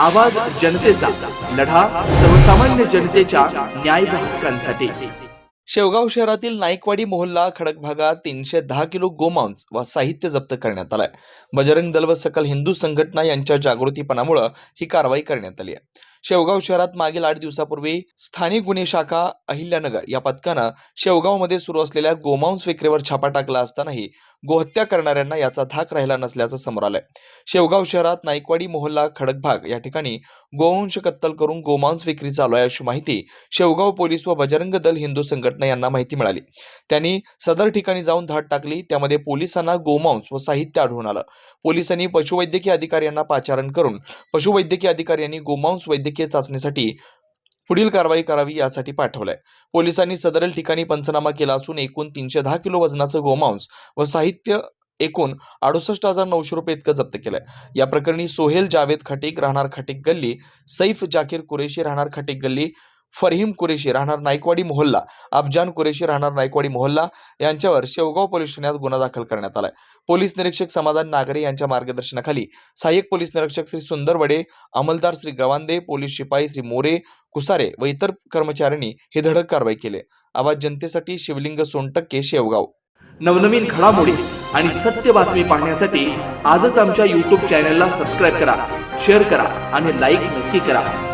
आवाज जनतेचा लढा सर्वसामान्य जनतेच्या न्याय हक्कांसाठी. शेवगाव शहरातील नाईकवाडी मोहल्ला खडक भागात तीनशे दहा किलो गोमांस व साहित्य जप्त करण्यात आलंय. बजरंग दल व सकल हिंदू संघटना यांच्या जागृतीपणामुळे ही कारवाई करण्यात आली आहे. शेवगाव शहरात मागील आठ दिवसापूर्वी स्थानिक गुन्हे शाखा अहिल्यानगर या पथकानं शेवगावमध्ये सुरू असलेल्या गोमांस विक्रीवर छापा टाकला असतानाही गोहत्या करणाऱ्यांना याचा धाक राहिला नसल्याचं समोर आलंय. शेवगाव शहरात नाईकवाडी मोहल्ला खडकभाग या ठिकाणी गोवंश कत्तल करून गोमांस विक्री चालू आहे अशी माहिती शेवगाव पोलीस व बजरंग दल हिंदू संघटना यांना माहिती मिळाली. त्यांनी सदर ठिकाणी जाऊन धाड टाकली त्यामध्ये पोलिसांना गोमांस व साहित्य आढळून आलं. पोलिसांनी पशुवैद्यकीय अधिकाऱ्यांना पाचारण करून पशुवैद्यकीय अधिकाऱ्यांनी गोमांस वैद्यकीय चाचणीसाठी पुढील कारवाई करावी यासाठी पाठवलंय. पोलिसांनी सदरील ठिकाणी पंचनामा केला असून एकूण तीनशे दहा किलो वजनाचं गोमांस व साहित्य एकूण अडुसष्ट हजार नऊशे रुपये इतकं जप्त केलंय. या प्रकरणी सोहेल जावेद खटीक राहणार खटीक गल्ली सैफ जाकीर कुरेशी राहणार खटीक गल्ली फरहीम कुरेशी राहणार नायकवाडी मोहल्ला अफजान कुरेशी राहणार नायकवाडी मोहल्ला यांच्यावर शेवगाव पोलीस ठाण्यात गुन्हा दाखल करण्यात आलाय. पोलीस निरीक्षक समाधान नागरे यांच्या मार्गदर्शनाखाली सहाय्यक पोलीस निरीक्षक श्री सुंदर वडे अंमलदार श्री गवांदे पोलीस शिपाई श्री मोरे कुसारे व इतर कर्मचाऱ्यांनी हे धडक कारवाई केली. आवाज जनतेसाठी शिवलिंग सोनटक्के शेवगाव. नवनवीन घडामोडी आणि सत्य बातमी पाहण्यासाठी आजच आमच्या युट्यूब चॅनलला सबस्क्राईब करा शेअर करा आणि लाईक नक्की करा.